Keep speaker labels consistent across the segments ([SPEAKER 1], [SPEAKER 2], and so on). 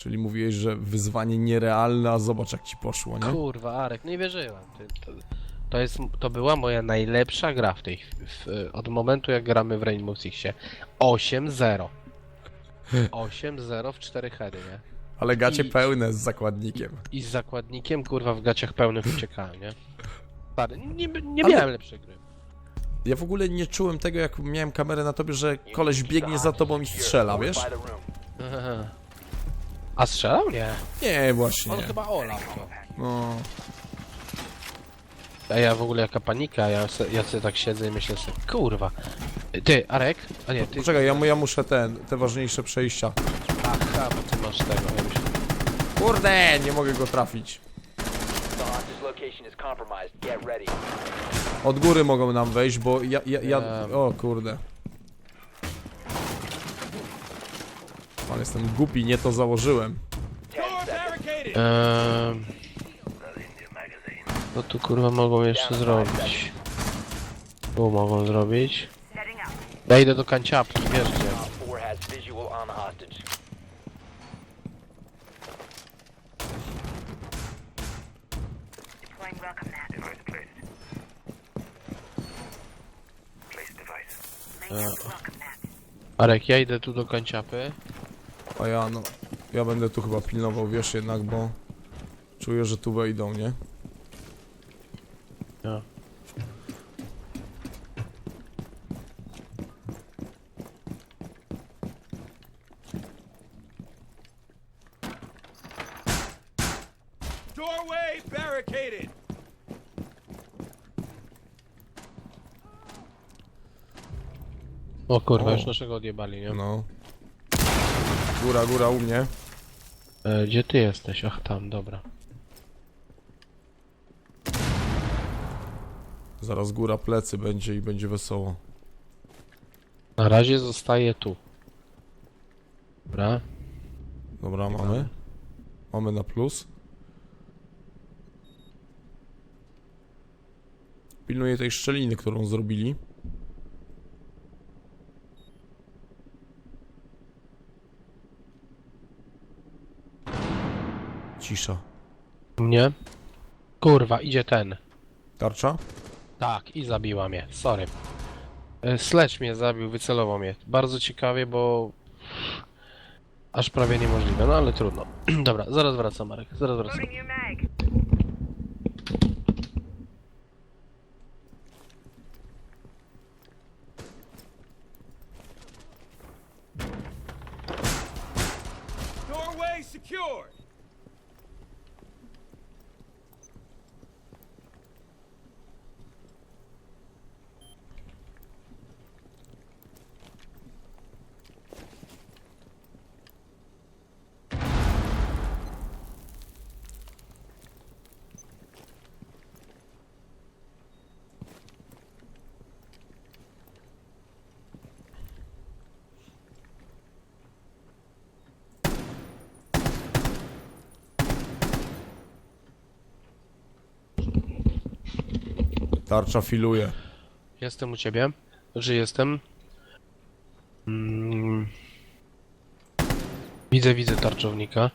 [SPEAKER 1] Czyli mówiłeś, że wyzwanie nierealne, a zobacz jak ci poszło, nie?
[SPEAKER 2] Kurwa, Arek, nie wierzyłem. To, to, jest, to była moja najlepsza gra w tej w, od momentu jak gramy w Rainbow Sixie. 8-0. 8-0 w 4 heady, nie?
[SPEAKER 1] Ale gacie
[SPEAKER 2] I-
[SPEAKER 1] pełne z zakładnikiem.
[SPEAKER 2] I z zakładnikiem, kurwa, w gaciach pełnych uciekałem, nie? Stary, nie, nie
[SPEAKER 1] Ale-
[SPEAKER 2] miałem lepszej gry.
[SPEAKER 1] Ja w ogóle nie czułem tego, jak miałem kamerę na tobie, że koleś biegnie za tobą i strzela, wiesz?
[SPEAKER 2] Aha. A strzelał? Nie.
[SPEAKER 1] Nie, właśnie.
[SPEAKER 2] On chyba olał to.
[SPEAKER 1] No,
[SPEAKER 2] A ja w ogóle jaka panika, ja, se, ja sobie tak siedzę i myślę sobie, kurwa. Ty, Arek? A nie, ty...
[SPEAKER 1] poczekaj, ja, mu- ja muszę ten, te ważniejsze przejścia.
[SPEAKER 2] Aha, bo ty masz tego. Ja myślę,
[SPEAKER 1] Kurde, nie mogę go trafić.
[SPEAKER 3] The hostage location is compromised. Get ready.
[SPEAKER 1] Od góry mogą nam wejść, bo ja, ja, ja... O kurde. Ale jestem głupi, nie to założyłem.
[SPEAKER 3] 10 seconds.
[SPEAKER 2] Ehm... Co tu kurwa mogą jeszcze zrobić? Tu mogą zrobić. Ja do kanciapki, wiesz gdzie.
[SPEAKER 3] Op 4 has visual on the hostage.
[SPEAKER 4] Deploying welcome mat. Device placed. Place device. Laying out the welcome mat.
[SPEAKER 2] Arek, ja idę tu do kanciapy.
[SPEAKER 1] A ja no... Ja będę tu chyba pilnował, wiesz jednak, bo... Czuję, że tu wejdą, nie?
[SPEAKER 2] Ja.
[SPEAKER 5] Doorway barricaded!
[SPEAKER 2] O kurwa,
[SPEAKER 1] O.
[SPEAKER 2] już naszego odjebali, nie?
[SPEAKER 1] No. Góra, góra u mnie.
[SPEAKER 2] E, gdzie ty jesteś? Ach, tam, dobra.
[SPEAKER 1] Zaraz góra plecy będzie i będzie wesoło.
[SPEAKER 2] Na razie zostaje tu. Dobra.
[SPEAKER 1] Dobra, mamy. Mamy na plus. Pilnuję tej szczeliny, którą zrobili. Cisza.
[SPEAKER 2] Mnie? Kurwa, idzie ten.
[SPEAKER 1] Tarcza?
[SPEAKER 2] Tak, i zabiła mnie, sorry. E, Sledge mnie zabił, wycelował mnie. Bardzo ciekawie, bo... Aż prawie niemożliwe, no ale trudno. Dobra, zaraz wracam, Marek, zaraz wracam.
[SPEAKER 4] Loading new mag.
[SPEAKER 5] Doorway secured!
[SPEAKER 1] Tarcza filuje.
[SPEAKER 2] Jestem u ciebie. Że jestem. Mm. Widzę, widzę tarczownika.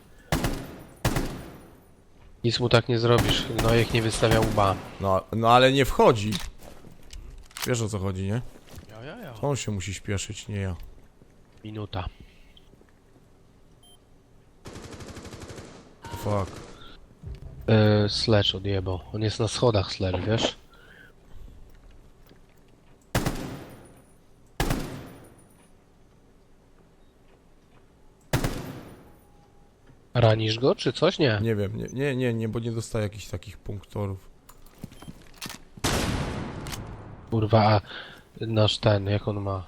[SPEAKER 2] Nic mu tak nie zrobisz. No jak nie wystawia łba.
[SPEAKER 1] No, no ale nie wchodzi. Wiesz o co chodzi, nie?
[SPEAKER 2] Ja, ja, ja.
[SPEAKER 1] To on się musi śpieszyć, nie ja.
[SPEAKER 2] Minuta.
[SPEAKER 1] Fuck.
[SPEAKER 2] Yy, Sledge odjebał. On jest na schodach Sledge, wiesz? Ranisz go, czy coś? Nie.
[SPEAKER 1] Nie wiem, nie, nie, nie, nie, bo nie dostaję jakichś takich punktorów.
[SPEAKER 2] Kurwa, a nasz ten, jak on ma?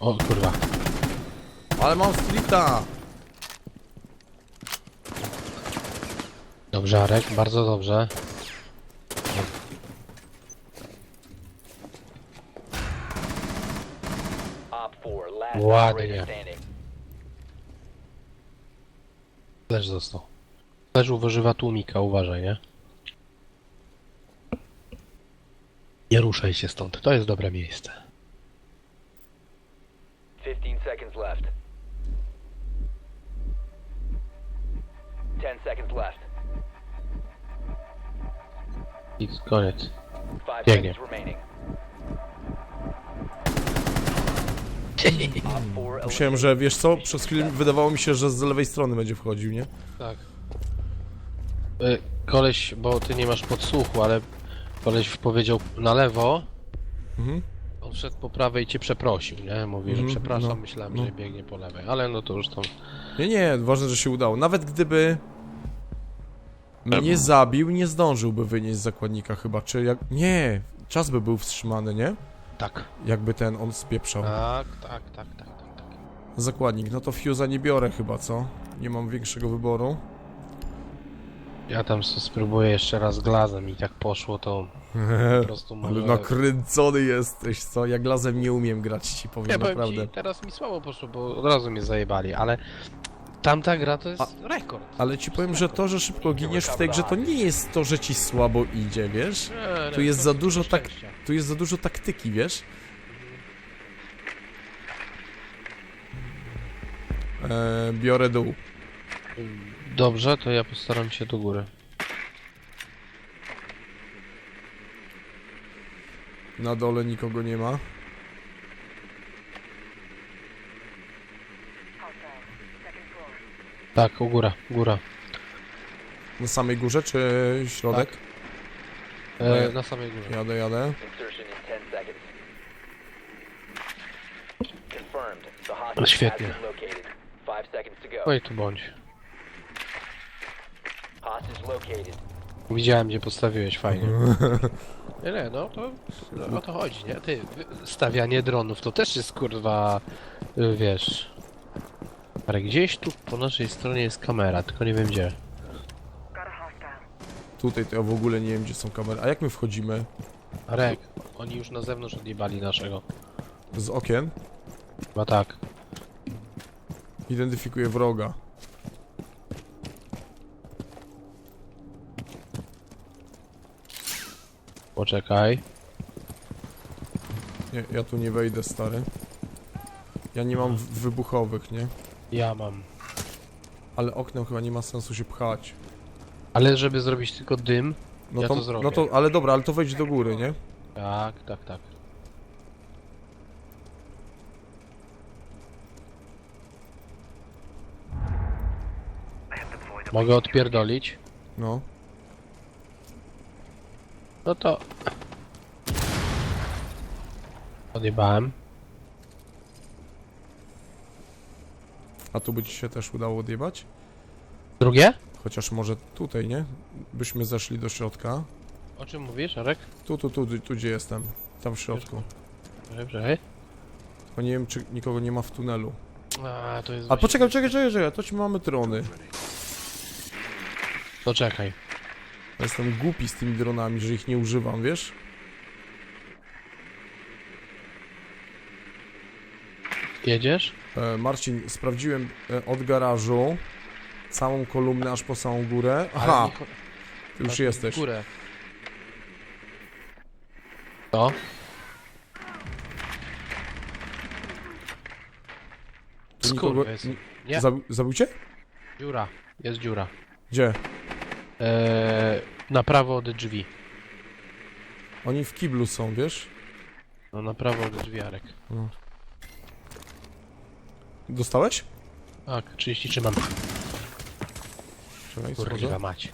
[SPEAKER 2] O kurwa.
[SPEAKER 1] Ale mam streeta!
[SPEAKER 2] Dobrze, Arek, bardzo dobrze.
[SPEAKER 3] Op 4, last
[SPEAKER 2] Ładnie. Sledge został. Sledge używa tłumika, uważaj, nie? Nie ruszaj się stąd, to jest dobre miejsce.
[SPEAKER 3] 15 seconds left. 10 seconds left.
[SPEAKER 2] I koniec.
[SPEAKER 3] 5
[SPEAKER 2] Biegnie.
[SPEAKER 3] seconds remaining. Op 4
[SPEAKER 1] Myślałem, że wiesz co, przez chwilę wydawało mi się, że z lewej strony będzie wchodził, nie?
[SPEAKER 2] Tak. Y, koleś, bo ty nie masz podsłuchu, ale koleś powiedział na lewo,
[SPEAKER 1] Mhm.
[SPEAKER 2] on szedł po prawej i cię przeprosił, nie? Mówi, że
[SPEAKER 1] Mhm,
[SPEAKER 2] przepraszam,
[SPEAKER 1] no,
[SPEAKER 2] myślałem,
[SPEAKER 1] no.
[SPEAKER 2] że biegnie po lewej, ale no to już tam...
[SPEAKER 1] Nie, nie, ważne, że się udało. Nawet gdyby mnie zabił, nie zdążyłby wynieść z zakładnika chyba, czy jak... Nie, czas by był wstrzymany, nie?
[SPEAKER 2] Tak.
[SPEAKER 1] Jakby ten on spieprzał.
[SPEAKER 2] Tak, tak, tak, tak, tak. tak.
[SPEAKER 1] Zakładnik, no to Fuse'a nie biorę chyba, co? Nie mam większego wyboru.
[SPEAKER 2] Ja tam sobie spróbuję jeszcze raz glazem i tak poszło, to po prostu
[SPEAKER 1] Ale
[SPEAKER 2] może...
[SPEAKER 1] nakręcony jesteś, co? Ja glazem nie umiem grać, ci powiem
[SPEAKER 2] Ja powiem
[SPEAKER 1] naprawdę.
[SPEAKER 2] ci, teraz mi słabo poszło, bo od razu mnie zajebali, ale tamta gra to jest rekord.
[SPEAKER 1] Ale ci powiem, że to, że szybko giniesz w tej grze, to nie jest to, że ci słabo idzie, wiesz?
[SPEAKER 2] Nie,
[SPEAKER 1] Tu jest
[SPEAKER 2] to
[SPEAKER 1] za dużo tak-
[SPEAKER 2] szczęścia.
[SPEAKER 1] Tu jest za dużo taktyki, wiesz? Eee, biorę dół.
[SPEAKER 2] Dobrze, to ja postaram się do góry.
[SPEAKER 1] Na dole nikogo nie ma.
[SPEAKER 4] Hostile. Second floor.
[SPEAKER 2] Tak, u góra, góra.
[SPEAKER 1] Na samej górze, czy środek?
[SPEAKER 2] E, na samej górze.
[SPEAKER 1] Jadę, jadę.
[SPEAKER 3] Insertion in 10 seconds. Confirmed. The hostage
[SPEAKER 2] Świetnie.
[SPEAKER 3] has been located. 5 seconds to go.
[SPEAKER 2] Oj, tu bądź.
[SPEAKER 3] Hostage located.
[SPEAKER 2] Widziałem, gdzie postawiłeś, fajnie. Nie, nie, no to no, o to chodzi, nie? Ty, wy- stawianie dronów to też jest kurwa, y, wiesz... Ale gdzieś tu po naszej stronie jest kamera, tylko nie wiem gdzie.
[SPEAKER 1] Tutaj to ja w ogóle nie wiem, gdzie są kamery. A jak my wchodzimy?
[SPEAKER 2] Arek, oni już na zewnątrz odjebali naszego.
[SPEAKER 1] Z okien?
[SPEAKER 2] Chyba tak.
[SPEAKER 1] Identyfikuję wroga.
[SPEAKER 2] Poczekaj.
[SPEAKER 1] Nie, ja tu nie wejdę, stary. Ja nie mam w- wybuchowych, nie?
[SPEAKER 2] Ja mam.
[SPEAKER 1] Ale oknem chyba nie ma sensu się pchać.
[SPEAKER 2] Ale żeby zrobić tylko dym,
[SPEAKER 1] No
[SPEAKER 2] Ja
[SPEAKER 1] to,
[SPEAKER 2] to zrobię.
[SPEAKER 1] no to, ale dobra, ale to wejdź do góry, nie?
[SPEAKER 2] tak, tak, tak. Mogę odpierdolić?
[SPEAKER 1] No.
[SPEAKER 2] No to... Odjebałem.
[SPEAKER 1] A tu by ci się też udało odjebać?
[SPEAKER 2] Drugie?
[SPEAKER 1] Chociaż może tutaj, nie? Byśmy zeszli do środka.
[SPEAKER 2] O czym mówisz, Arek?
[SPEAKER 1] Tu, tu, tu, tu gdzie jestem. Tam w środku.
[SPEAKER 2] Czekaj.
[SPEAKER 1] Tylko nie wiem, czy nikogo nie ma w tunelu.
[SPEAKER 2] A, to jest
[SPEAKER 1] A
[SPEAKER 2] właśnie-
[SPEAKER 1] poczekaj, czekaj, czekaj, czekaj, to ci mamy drony.
[SPEAKER 2] To czekaj.
[SPEAKER 1] Ja jestem głupi z tymi dronami, że ich nie używam, wiesz?
[SPEAKER 2] Jedziesz?
[SPEAKER 1] E, Marcin, sprawdziłem e, od garażu całą kolumnę aż po samą górę. Aha,
[SPEAKER 2] Ale nie-
[SPEAKER 1] ty już jesteś.
[SPEAKER 2] w Górę. To?
[SPEAKER 1] Tu nikogo...
[SPEAKER 2] Skurwysyn. Nie,
[SPEAKER 1] Zabi zabił cię?
[SPEAKER 2] dziura. Jest dziura.
[SPEAKER 1] Gdzie?
[SPEAKER 2] Eee, na prawo od drzwi.
[SPEAKER 1] Oni w kiblu są, wiesz?
[SPEAKER 2] No na prawo od drzwi, Arek.
[SPEAKER 1] Dostałeś?
[SPEAKER 2] Tak, 33 mam.
[SPEAKER 1] Czekaj,
[SPEAKER 2] Kurwa mać.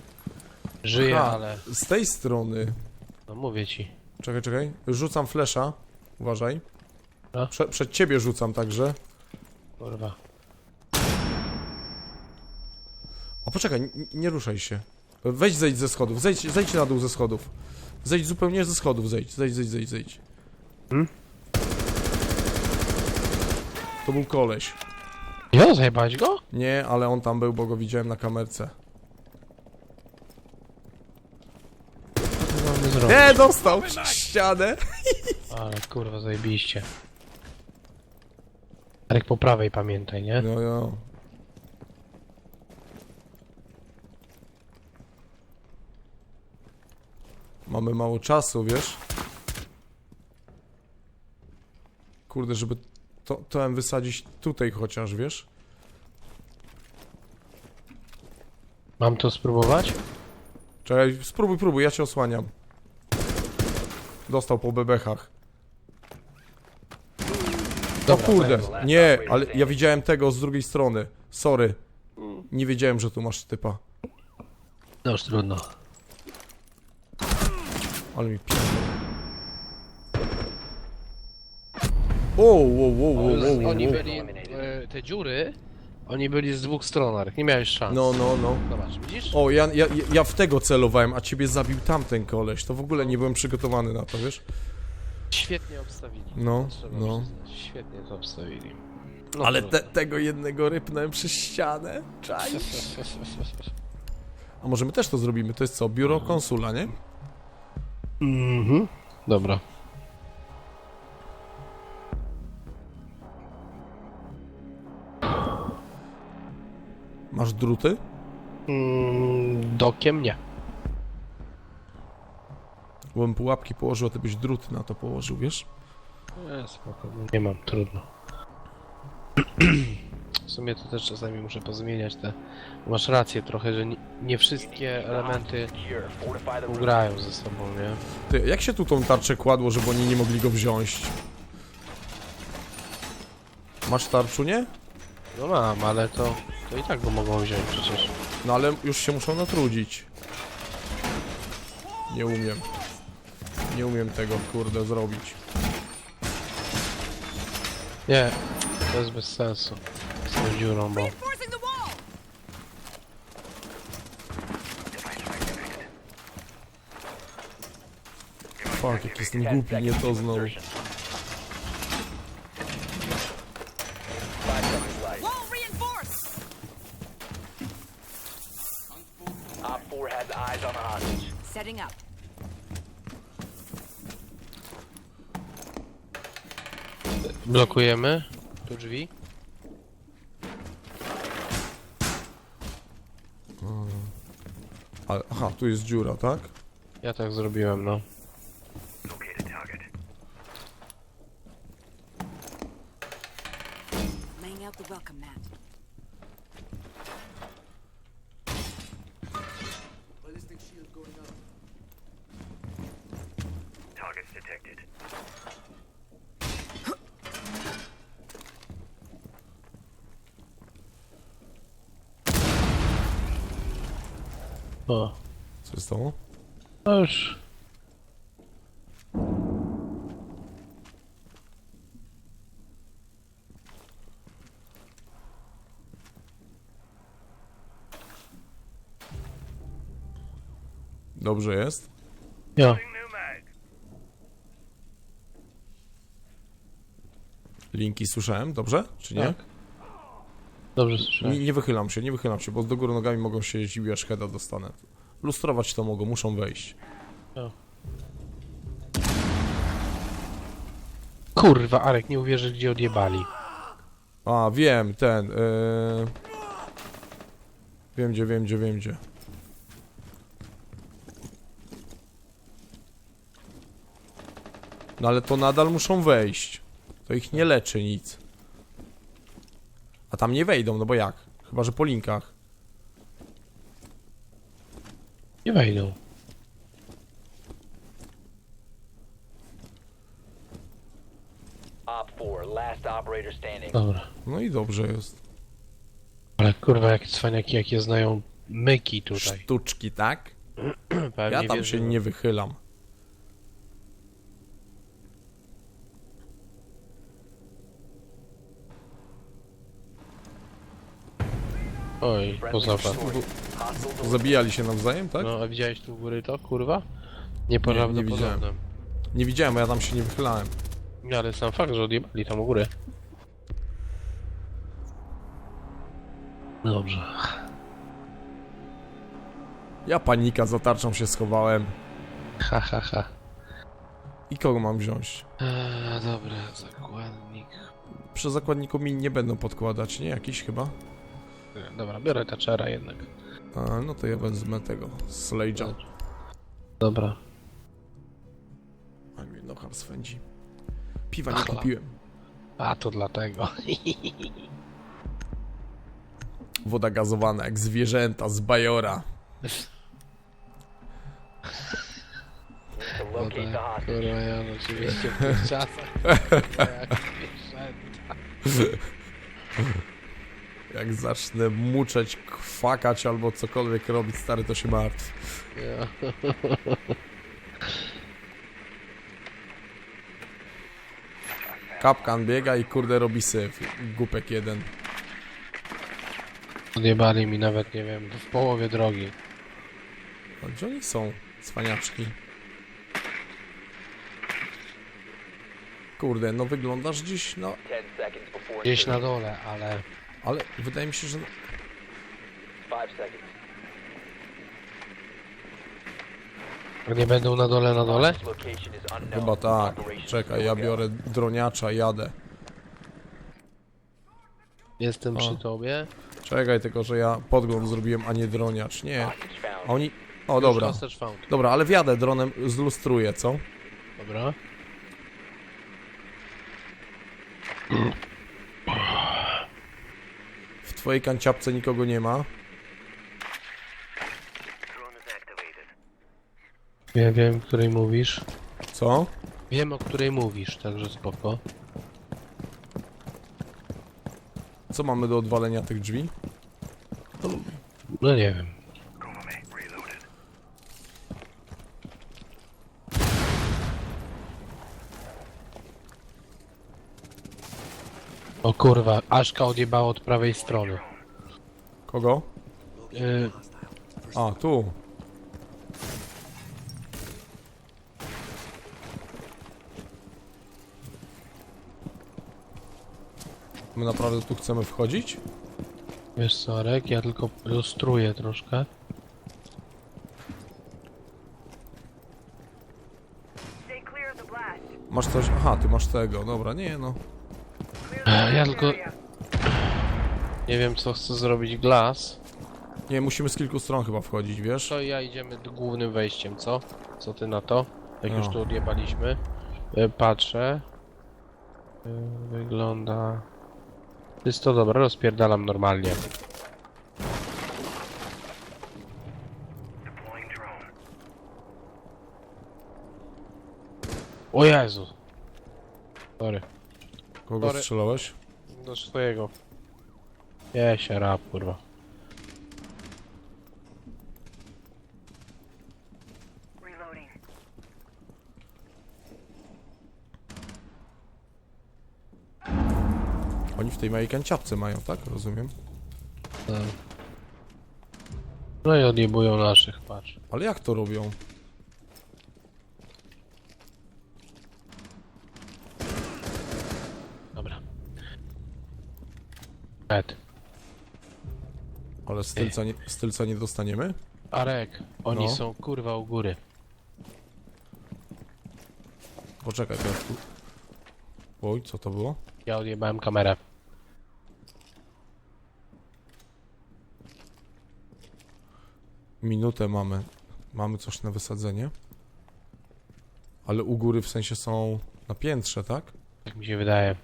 [SPEAKER 2] Żyję,
[SPEAKER 1] Aha.
[SPEAKER 2] ale...
[SPEAKER 1] Z tej strony.
[SPEAKER 2] No mówię ci.
[SPEAKER 1] Czekaj, czekaj. Rzucam flesza. Uważaj.
[SPEAKER 2] No.
[SPEAKER 1] Prze przed ciebie rzucam także.
[SPEAKER 2] Kurwa.
[SPEAKER 1] O, poczekaj, nie ruszaj się. Weź zejdź ze schodów, zejdź, zejdź na dół ze schodów. Zejdź zupełnie ze schodów, zejdź, zejdź, zejdź, zejdź, zejdź.
[SPEAKER 2] Hmm?
[SPEAKER 1] To był koleś.
[SPEAKER 2] Jo, zajebałeś go?
[SPEAKER 1] Nie, ale on tam był, bo go widziałem na kamerce.
[SPEAKER 2] Co mamy zrobić?
[SPEAKER 1] Nie, dostał ścianę.
[SPEAKER 2] Ale kurwa, zajebiście. Arek po prawej pamiętaj, nie?
[SPEAKER 1] No, no. Mamy mało czasu, wiesz? Kurde, żeby to, to wysadzić tutaj chociaż, wiesz?
[SPEAKER 2] Mam to spróbować?
[SPEAKER 1] Czekaj, spróbuj, próbuj, ja cię osłaniam. Dostał po bebechach. O
[SPEAKER 2] Dobra,
[SPEAKER 1] kurde, nie, ale ja widziałem tego z drugiej strony. Sorry. Nie wiedziałem, że tu masz typa.
[SPEAKER 2] No już trudno.
[SPEAKER 1] Ale mi pierdolę. Wow, wow, wow, wow,
[SPEAKER 2] Oni
[SPEAKER 1] wow.
[SPEAKER 2] byli, e, te dziury, oni byli z dwóch stron, Arek, nie miałeś szans.
[SPEAKER 1] No, no, no.
[SPEAKER 2] Zobacz, widzisz?
[SPEAKER 1] O, ja, ja, ja w tego celowałem, a ciebie zabił tamten koleś. To w ogóle nie byłem przygotowany na to, wiesz?
[SPEAKER 2] Świetnie obstawili.
[SPEAKER 1] No,
[SPEAKER 2] Trzeba
[SPEAKER 1] no.
[SPEAKER 2] przyznać, Świetnie to obstawili. No
[SPEAKER 1] Ale te, tego jednego rypnąłem przez ścianę. Czaj. A może my też to zrobimy? To jest co? Biuro konsula, nie?
[SPEAKER 2] Mhm. Dobra.
[SPEAKER 1] Masz druty?
[SPEAKER 2] Mm, dokiem nie.
[SPEAKER 1] Bo bym pułapki położył, a ty byś druty na to położył, wiesz?
[SPEAKER 2] Nie, spoko, nie mam, trudno. W sumie to też czasami muszę pozmieniać te... Masz rację trochę, że nie, nie wszystkie elementy ugrają ze sobą, nie?
[SPEAKER 1] Ty, jak się tu tą tarczę kładło, żeby oni nie mogli go wziąć? Masz tarczu, nie?
[SPEAKER 2] No mam, ale to, to i tak go mogą wziąć przecież.
[SPEAKER 1] No ale już się muszą natrudzić. Nie umiem. Nie umiem tego, kurde, zrobić.
[SPEAKER 2] Nie, to jest bez sensu. Z tą dziurą, bo...
[SPEAKER 1] Fuck, jak jestem
[SPEAKER 3] 10
[SPEAKER 1] głupi, nie to znowu.
[SPEAKER 2] Blokujemy tu drzwi.
[SPEAKER 1] Ale, aha, tu jest dziura, tak?
[SPEAKER 2] Ja tak zrobiłem, no.
[SPEAKER 4] Laying out the welcome mat.
[SPEAKER 5] Targets detected.
[SPEAKER 2] O,
[SPEAKER 1] Co jest to?
[SPEAKER 2] no już.
[SPEAKER 1] Dobrze jest?
[SPEAKER 2] Ja.
[SPEAKER 1] Linki słyszałem, dobrze? Czy nie?
[SPEAKER 2] Tak. Dobrze
[SPEAKER 1] Nie,
[SPEAKER 2] słyszałem.
[SPEAKER 1] nie wychylam się, nie wychylam się, bo do góry nogami mogą się jeździć, aż heada dostanę. Lustrować to mogą, muszą wejść.
[SPEAKER 2] Kurwa, Arek, nie uwierzysz, gdzie odjebali.
[SPEAKER 1] A, wiem, ten. Yy... Wiem gdzie, wiem gdzie, wiem gdzie. No ale to nadal muszą wejść. To ich nie leczy nic. A tam nie wejdą, no bo jak? Chyba, że po linkach.
[SPEAKER 2] Nie wejdą.
[SPEAKER 3] Op 4, last operator standing.
[SPEAKER 2] Dobra.
[SPEAKER 1] No i dobrze jest.
[SPEAKER 2] Ale kurwa, jakie cwaniaki, jakie znają myki tutaj.
[SPEAKER 1] Sztuczki, tak?
[SPEAKER 2] Pewnie
[SPEAKER 1] Ja tam się
[SPEAKER 2] wierzyłem.
[SPEAKER 1] nie wychylam.
[SPEAKER 2] Oj.
[SPEAKER 3] Hostiles
[SPEAKER 1] Zabijali się nawzajem, tak?
[SPEAKER 2] No, a widziałeś tu u góry to, kurwa?
[SPEAKER 1] nie
[SPEAKER 2] Nieprawdopodobne.
[SPEAKER 1] Nie widziałem, bo ja tam się nie wychylałem.
[SPEAKER 2] Nie, ale sam fakt, że odjebali tam u góry. Dobrze.
[SPEAKER 1] Ja panika, za tarczą się schowałem.
[SPEAKER 2] Ha, ha, ha.
[SPEAKER 1] I kogo mam wziąć?
[SPEAKER 2] Eee, dobra, zakładnik.
[SPEAKER 1] Przy zakładniku mi nie będą podkładać, nie? Jakiś chyba?
[SPEAKER 2] Dobra, biorę Thatchera jednak.
[SPEAKER 1] A, no to ja wezmę tego, Slage'a.
[SPEAKER 2] Dobra.
[SPEAKER 1] A mnie nochar swędzi. Piwa nie
[SPEAKER 2] Ach,
[SPEAKER 1] kupiłem.
[SPEAKER 2] A, to dlatego.
[SPEAKER 1] Woda gazowana, jak zwierzęta z bajora.
[SPEAKER 2] No tak, kurwa, ja oczywiście w tych czasach. Jak zwierzęta.
[SPEAKER 1] Jak zacznę muczeć, kwakać albo cokolwiek robić, stary, to się martw.
[SPEAKER 2] Ja.
[SPEAKER 1] Kapkan biega i kurde robi syf. Głupek jeden.
[SPEAKER 2] Odjebali mi nawet, nie wiem, w połowie drogi.
[SPEAKER 1] A gdzie oni są? Cwaniaczki. Kurde, no wyglądasz dziś, no...
[SPEAKER 3] 10 seconds before
[SPEAKER 2] Gdzieś na dole, ale...
[SPEAKER 1] Ale wydaje mi się, że...
[SPEAKER 3] 5 seconds.
[SPEAKER 2] Nie będą na dole, na dole?
[SPEAKER 1] Chyba tak. Czekaj, ja biorę droniacza, jadę.
[SPEAKER 2] Jestem
[SPEAKER 1] O.
[SPEAKER 2] przy tobie.
[SPEAKER 1] Czekaj, tylko że ja podgląd zrobiłem, a nie droniacz. Nie. A oni... O, dobra.
[SPEAKER 2] Już hostage found.
[SPEAKER 1] Dobra, ale wjadę dronem, zlustruję, co?
[SPEAKER 2] Dobra.
[SPEAKER 1] Twojej kanciapce nikogo nie ma.
[SPEAKER 2] Wiem, wiem, o której mówisz.
[SPEAKER 1] Co?
[SPEAKER 2] Wiem, o której mówisz, także spoko.
[SPEAKER 1] Co mamy do odwalenia tych drzwi?
[SPEAKER 2] No nie wiem. O kurwa, Aszka odjebało od prawej strony.
[SPEAKER 1] Kogo?
[SPEAKER 2] Yy,
[SPEAKER 1] A, tu. My naprawdę tu chcemy wchodzić?
[SPEAKER 2] wiesz co, Arek, ja tylko lustruję troszkę.
[SPEAKER 4] Stay clear of the blast.
[SPEAKER 1] Masz coś? Aha, ty masz tego. Dobra, nie no.
[SPEAKER 2] Ja tylko-. Nie wiem, co chce zrobić Glass.
[SPEAKER 1] Nie, musimy z kilku stron chyba wchodzić, wiesz?
[SPEAKER 2] To ja idziemy d- głównym wejściem, co? Co ty na to? Jak
[SPEAKER 1] No.
[SPEAKER 2] już tu odjebaliśmy. E, Patrzę. E, Wygląda... Jest to dobra, rozpierdalam normalnie. O Jezu! Sorry.
[SPEAKER 1] Kogo
[SPEAKER 2] Sorry.
[SPEAKER 1] strzelałeś?
[SPEAKER 2] Do swojego. Nie się rap, kurwa.
[SPEAKER 4] Reloading.
[SPEAKER 1] Oni w tej małej kanciapce mają, tak? Rozumiem.
[SPEAKER 2] Tak. No i odjebują naszych, patrz.
[SPEAKER 1] Ale jak to robią?
[SPEAKER 2] Dobra. Ed.
[SPEAKER 1] Ale z tylca nie, z tylca nie dostaniemy?
[SPEAKER 2] Arek, oni
[SPEAKER 1] No.
[SPEAKER 2] są kurwa u góry.
[SPEAKER 1] Poczekaj, tu... Oj, co to było?
[SPEAKER 2] Ja odjebałem kamerę.
[SPEAKER 1] Minutę mamy. Mamy coś na wysadzenie. Ale u góry w sensie są na piętrze, tak?
[SPEAKER 2] Tak mi się wydaje.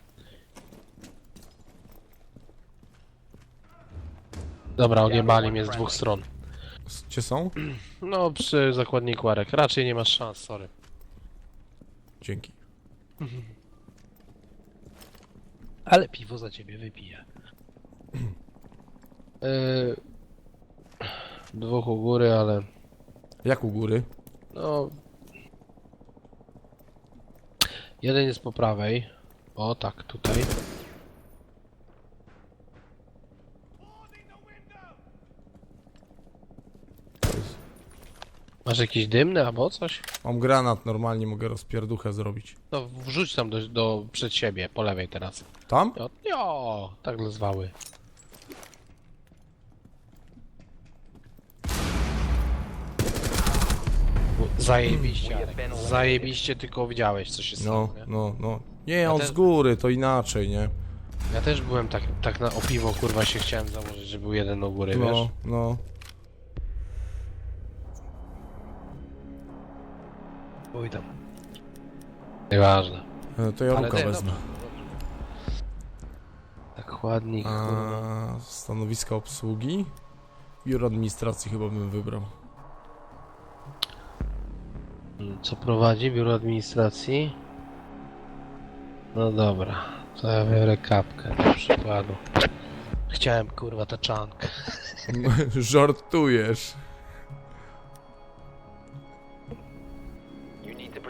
[SPEAKER 2] Dobra, odjebali mnie z dwóch stron.
[SPEAKER 1] Gdzie są?
[SPEAKER 2] No, przy zakładniku Arek. Raczej nie masz szans, sorry.
[SPEAKER 1] Dzięki.
[SPEAKER 2] Ale piwo za ciebie wypiję. Yy, dwóch u góry, ale
[SPEAKER 1] Jak u góry?
[SPEAKER 2] no... Jeden jest po prawej. O, tak, tutaj. Masz jakiś dymny albo coś?
[SPEAKER 1] Mam granat, normalnie mogę rozpierduchę zrobić.
[SPEAKER 2] No wrzuć tam do, do przed siebie, po lewej teraz.
[SPEAKER 1] Tam?
[SPEAKER 2] Jo, jo tak zwały. Zajebiście, Arek. Zajebiście, tylko widziałeś, co się
[SPEAKER 1] No,
[SPEAKER 2] stało, nie?
[SPEAKER 1] no, no. Nie,
[SPEAKER 2] Ja
[SPEAKER 1] on
[SPEAKER 2] też-
[SPEAKER 1] z góry, to inaczej, nie?
[SPEAKER 2] Ja też byłem tak, tak na o piwo, kurwa, się chciałem założyć, że był jeden u góry, wiesz?
[SPEAKER 1] No, no.
[SPEAKER 2] Oj tam. Nieważne.
[SPEAKER 1] E, To ja
[SPEAKER 2] Ale nie,
[SPEAKER 1] wezmę.
[SPEAKER 2] Tak zakładnik. kurwa.
[SPEAKER 1] A, stanowiska obsługi. Biuro administracji chyba bym wybrał.
[SPEAKER 2] Co prowadzi biuro administracji? No dobra, to ja biorę kapkę do przykładu. Chciałem kurwa taczankę.
[SPEAKER 1] Żartujesz.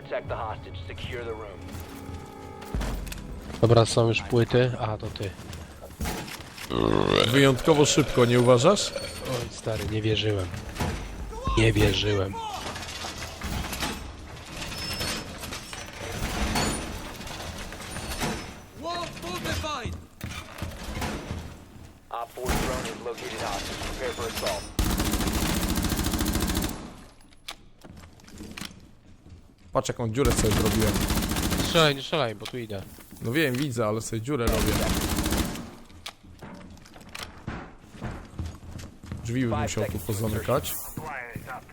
[SPEAKER 3] Protect the hostage. Secure the room.
[SPEAKER 2] Dobra, są już płyty. A, to ty.
[SPEAKER 1] Wyjątkowo szybko, nie uważasz?
[SPEAKER 2] Oj, stary, nie wierzyłem. Nie wierzyłem.
[SPEAKER 3] Op 4 drone has located hostage. Prepare for assault.
[SPEAKER 1] Patrz jaką dziurę sobie zrobiłem.
[SPEAKER 2] Strzelaj, nie strzelaj, bo tu idę.
[SPEAKER 1] No wiem, widzę, ale sobie dziurę robię. Drzwi bym musiał tu pozamykać.
[SPEAKER 5] Wire is up.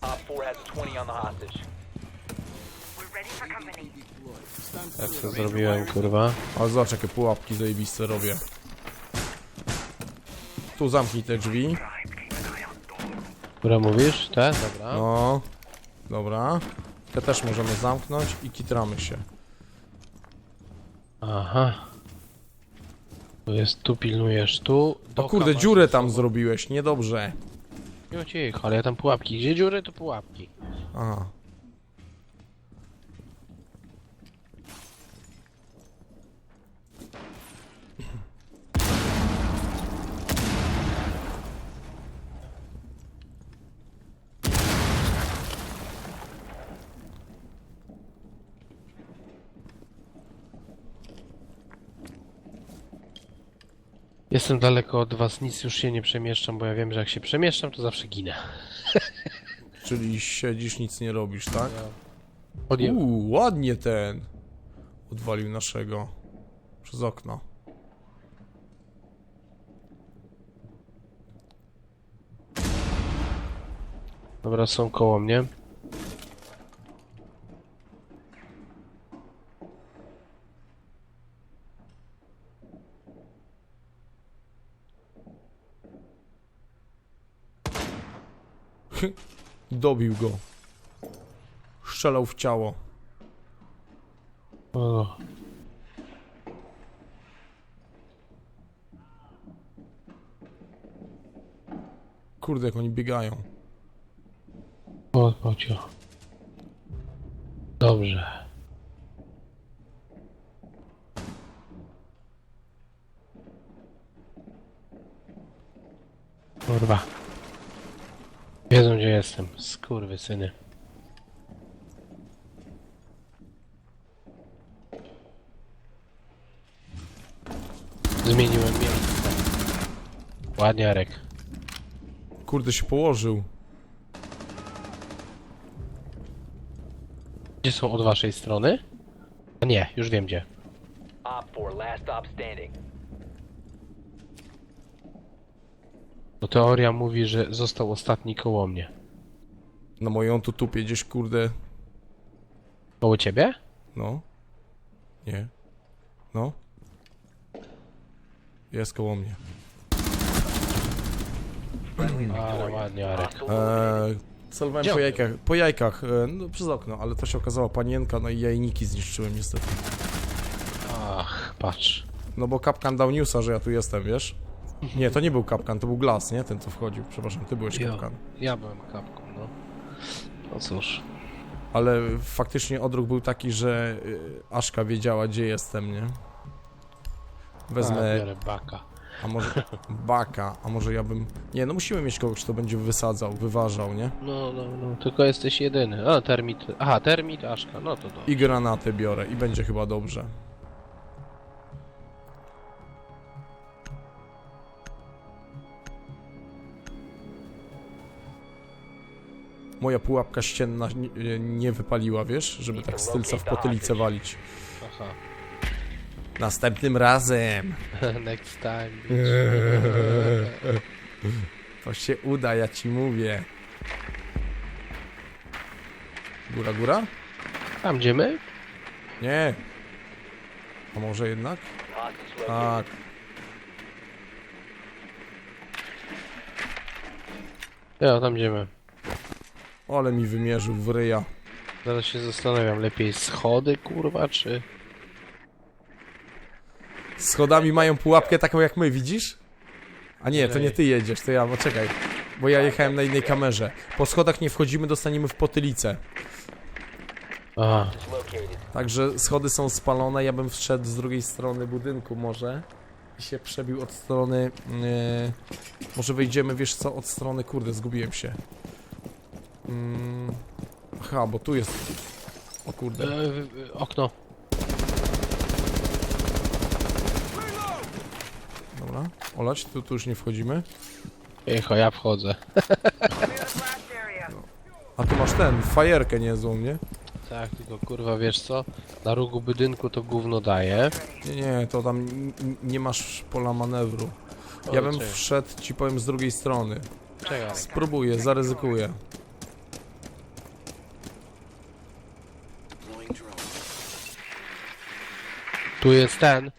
[SPEAKER 3] Op 4 has 20 on the hostage.
[SPEAKER 4] We're ready for company.
[SPEAKER 2] Tak to zrobiłem, kurwa.
[SPEAKER 1] Ale zobacz jakie pułapki zajebiste robię. Tu zamknij te drzwi.
[SPEAKER 2] Które mówisz? Te? Dobra.
[SPEAKER 1] No. Dobra. Te też możemy zamknąć i kitramy się.
[SPEAKER 2] Aha. Tu jest, tu pilnujesz, tu.
[SPEAKER 1] O
[SPEAKER 2] Doka
[SPEAKER 1] kurde,
[SPEAKER 2] masz
[SPEAKER 1] dziurę
[SPEAKER 2] ze
[SPEAKER 1] tam
[SPEAKER 2] sobą.
[SPEAKER 1] zrobiłeś, niedobrze.
[SPEAKER 2] Nie cicho, ale ja tam pułapki. Gdzie dziury, to pułapki.
[SPEAKER 1] Aha.
[SPEAKER 2] Jestem daleko od was, nic już się nie przemieszczam, bo ja wiem, że jak się przemieszczam, to zawsze ginę.
[SPEAKER 1] Czyli siedzisz, nic nie robisz, tak?
[SPEAKER 2] Odje...
[SPEAKER 1] Uuu, ładnie ten. Odwalił naszego. Przez okno.
[SPEAKER 2] Dobra, są koło mnie.
[SPEAKER 1] Dobił go. Strzelał w ciało.
[SPEAKER 2] O,
[SPEAKER 1] Kurde, jak oni biegają.
[SPEAKER 2] o, chodź o. Dobrze. Kurwa. Wiedzą gdzie jestem. Skurwy syny. Zmieniłem miejsce. Ładnie, Arek.
[SPEAKER 1] Kurde, się położył.
[SPEAKER 2] Gdzie są od waszej strony? A nie, już wiem gdzie.
[SPEAKER 3] Op 4, last stop standing.
[SPEAKER 2] Bo teoria mówi, że został ostatni koło mnie.
[SPEAKER 1] Na moją tu tupie gdzieś, kurde.
[SPEAKER 2] Koło ciebie?
[SPEAKER 1] No. Nie. No. Jest koło mnie.
[SPEAKER 2] Ale ładnie, Arek.
[SPEAKER 1] Eee, celowałem
[SPEAKER 2] Gdzie
[SPEAKER 1] po
[SPEAKER 2] on
[SPEAKER 1] jajkach, po jajkach, e, no przez okno, ale to się okazała panienka, no i jajniki zniszczyłem niestety.
[SPEAKER 2] Ach, patrz.
[SPEAKER 1] No bo kapkan dał newsa, że ja tu jestem, wiesz? Nie, to nie był kapkan, to był glas, nie? Ten co wchodził, przepraszam, ty byłeś
[SPEAKER 2] Jo,
[SPEAKER 1] kapkan.
[SPEAKER 2] ja byłem kapką, no. No cóż.
[SPEAKER 1] Ale faktycznie odruch był taki, że y, Aszka wiedziała, gdzie jestem, nie?
[SPEAKER 2] A,
[SPEAKER 1] Wezmę,
[SPEAKER 2] biorę baka.
[SPEAKER 1] a może baka, a może ja bym... Nie, no musimy mieć kogoś, kto będzie wysadzał, wyważał, nie?
[SPEAKER 2] No, no, no, tylko jesteś jedyny. A, termit. Aha, termit, Aszka, no to dobrze.
[SPEAKER 1] I granaty biorę i będzie chyba dobrze. Moja pułapka ścienna nie, nie wypaliła, wiesz? Żeby tak z tylca w potylicę walić.
[SPEAKER 2] Aha.
[SPEAKER 1] Następnym razem!
[SPEAKER 2] Next time.
[SPEAKER 1] To się uda, ja ci mówię. Góra, góra?
[SPEAKER 2] Tam gdzie my?
[SPEAKER 1] Nie. A może jednak? Tak.
[SPEAKER 2] Ja, tam idziemy.
[SPEAKER 1] Ale mi wymierzył w ryja.
[SPEAKER 2] Zaraz się zastanawiam, lepiej schody, kurwa, czy...
[SPEAKER 1] Schodami mają pułapkę taką jak my, widzisz? A nie, to nie ty jedziesz, to ja, bo czekaj. Bo ja jechałem na innej kamerze. Po schodach nie wchodzimy, dostaniemy w potylicę.
[SPEAKER 2] Aha.
[SPEAKER 1] Także schody są spalone, ja bym wszedł z drugiej strony budynku może. I się przebił od strony... Yy, może wejdziemy, wiesz co, od strony... Kurde, zgubiłem się. Mm, aha, bo tu jest... O kurde.
[SPEAKER 2] E, okno.
[SPEAKER 1] Dobra. Olać, tu, tu już nie wchodzimy.
[SPEAKER 2] Echo, ja wchodzę.
[SPEAKER 1] A tu masz ten, fajerkę niezłą, nie?
[SPEAKER 2] Tak, tylko kurwa, wiesz co? Na rogu budynku to gówno daje.
[SPEAKER 1] Nie, nie, to tam n- n- nie masz pola manewru. Ja bym wszedł, ci powiem, z drugiej strony.
[SPEAKER 2] Czekaj.
[SPEAKER 1] Spróbuję, zaryzykuję.
[SPEAKER 2] Tu jest ten.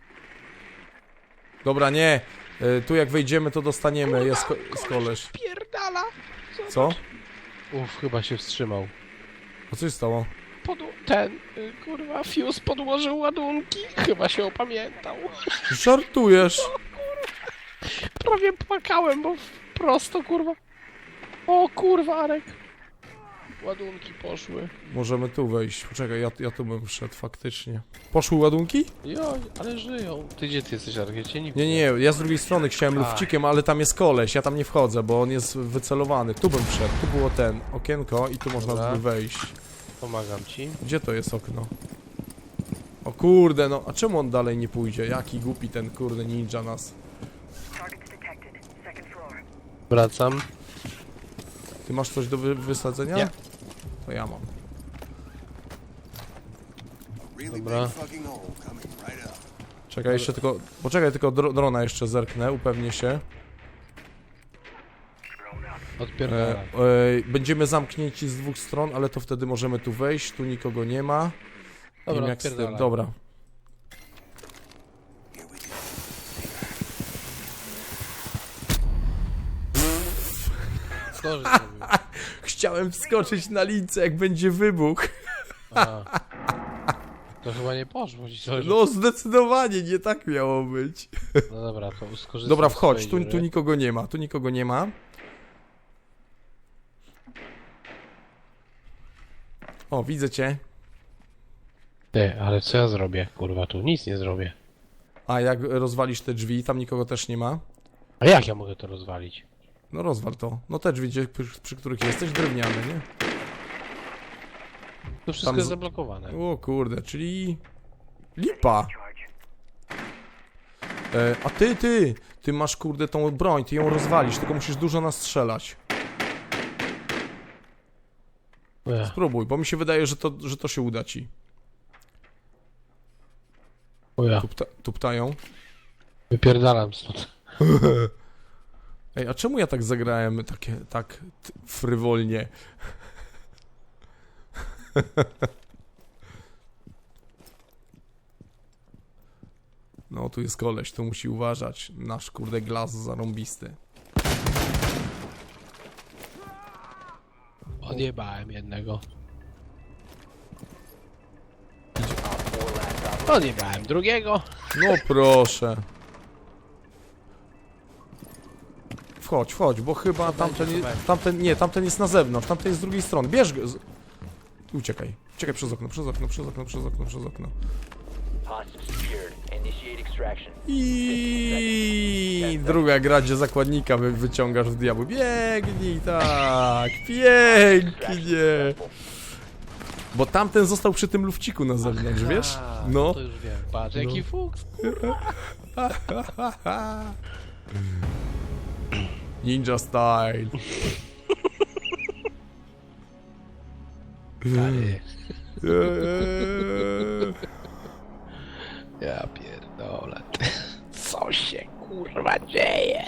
[SPEAKER 1] Dobra, nie. Y, Tu jak wejdziemy, to dostaniemy. Jest, ko jest koleś.
[SPEAKER 2] Pierdala!
[SPEAKER 1] Co?
[SPEAKER 2] Uff, chyba się wstrzymał.
[SPEAKER 1] A co się stało?
[SPEAKER 2] Ten, y, kurwa, Fuse podłożył ładunki. Chyba się opamiętał.
[SPEAKER 1] Żartujesz?
[SPEAKER 2] Prawie płakałem, bo w- prosto, kurwa. O kurwa, Arek. Ładunki poszły.
[SPEAKER 1] Możemy tu wejść. Poczekaj, ja, ja tu bym wszedł faktycznie. Poszły ładunki?
[SPEAKER 2] Joj, ale żyją. Ty gdzie ty jesteś? Ja cię nie
[SPEAKER 1] Nie, nie. Ja z drugiej strony chciałem lufcikiem, ale tam jest koleś. Ja tam nie wchodzę, bo on jest wycelowany. Tu bym wszedł. Tu było ten okienko i tu można
[SPEAKER 2] Dobra.
[SPEAKER 1] by wejść.
[SPEAKER 2] Pomagam ci.
[SPEAKER 1] Gdzie to jest okno? O kurde, no. A czemu on dalej nie pójdzie? Jaki głupi ten kurde ninja nas.
[SPEAKER 4] Targets detected. Second floor.
[SPEAKER 2] Wracam.
[SPEAKER 1] Ty masz coś do wy wysadzenia?
[SPEAKER 2] Nie.
[SPEAKER 1] To ja mam.
[SPEAKER 2] Dobra.
[SPEAKER 1] Czekaj jeszcze tylko. Poczekaj tylko dro drona jeszcze zerknę, upewnię się. E, e, będziemy zamknięci z dwóch stron, ale to wtedy możemy tu wejść, tu nikogo nie ma. Nie
[SPEAKER 2] Dobra,
[SPEAKER 1] wiem jak z tym. Dobra.
[SPEAKER 2] Żeś zrobił?
[SPEAKER 1] Chciałem wskoczyć na lince, jak będzie wybuch.
[SPEAKER 2] To chyba nie poszło ci coś.
[SPEAKER 1] No zdecydowanie nie tak miało być.
[SPEAKER 2] No dobra, to skorzystam
[SPEAKER 1] Dobra,
[SPEAKER 2] z
[SPEAKER 1] wchodź,
[SPEAKER 2] swojej
[SPEAKER 1] tu,
[SPEAKER 2] dziury.
[SPEAKER 1] tu nikogo nie ma, tu nikogo nie ma. O, widzę cię.
[SPEAKER 2] Ty, ale co ja zrobię? Kurwa, tu nic nie zrobię.
[SPEAKER 1] A jak rozwalisz te drzwi, tam nikogo też nie ma.
[SPEAKER 2] A jak ja mogę to rozwalić?
[SPEAKER 1] No rozwal to. No te drzwi, gdzie- przy, przy których jesteś, drewniane, nie?
[SPEAKER 2] To wszystko
[SPEAKER 1] Tam
[SPEAKER 2] jest
[SPEAKER 1] z-
[SPEAKER 2] zablokowane.
[SPEAKER 1] O kurde, czyli... Lipa. E, a ty, ty, ty masz kurde tą broń, ty ją rozwalisz, tylko musisz dużo nastrzelać.
[SPEAKER 2] Ech,
[SPEAKER 1] Spróbuj, bo mi się wydaje, że to, że to się uda ci.
[SPEAKER 2] o ja,
[SPEAKER 1] Tupta, tuptają.
[SPEAKER 2] wypierdalam stąd.
[SPEAKER 1] Ej, a czemu ja tak zagrałem takie, tak frywolnie? No, tu jest koleś, tu musi uważać. Nasz kurde glas zarąbisty.
[SPEAKER 2] Odjebałem jednego. Odjebałem drugiego.
[SPEAKER 1] No proszę. Wchodź, wchodź, bo chyba tamten,
[SPEAKER 2] będzie,
[SPEAKER 1] je- tamten, nie, tamten jest na zewnątrz, tamten jest z drugiej strony. Bierz go. Z... Uciekaj. Uciekaj przez okno, przez okno, przez okno, przez okno, przez okno. I druga gra, gdzie zakładnika wy, wyciągasz w diabły. Biegnij, tak, pięknie. Bo tamten został przy tym lufciku na zewnątrz, wiesz?
[SPEAKER 2] A,
[SPEAKER 1] No.
[SPEAKER 2] To już wiem. Patrz, jaki
[SPEAKER 1] No.
[SPEAKER 2] fuks.
[SPEAKER 1] Ninja style.
[SPEAKER 2] Stary. Ja pierdolę. Co się kurwa dzieje?